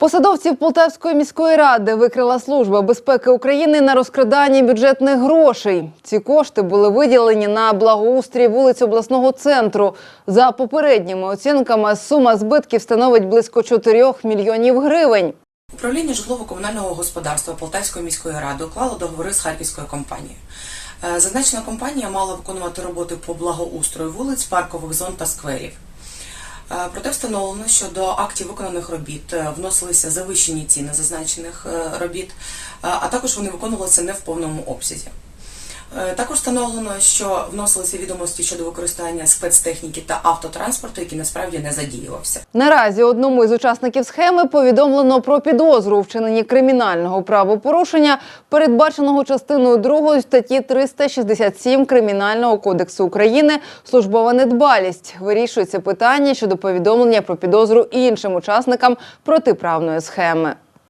Посадовців Полтавської міської ради викрила служба безпеки України на розкраданні бюджетних грошей. Ці кошти були виділені на благоустрій вулиць обласного центру. За попередніми оцінками сума збитків становить близько 4 мільйонів гривень. Управління житлово-комунального господарства Полтавської міської ради уклало договори з харківською компанією. Е, Зазначена компанія мала виконувати роботи по благоустрою вулиць, паркових зон та скверів. Е, Проте встановлено, що до актів виконаних робіт е, вносилися завищені ціни зазначених е, робіт, а також вони виконувалися не в повному обсязі. Е, Також встановлено, що вносилися відомості щодо використання спецтехніки та автотранспорту, який насправді не задіювався. Наразі одному із учасників схеми повідомлено про підозру у вчиненні кримінального правопорушення, передбаченого частиною 2 статті 367 Кримінального кодексу України службова недбалість. Вирішується питання щодо повідомлення про підозру іншим учасникам протиправної схеми.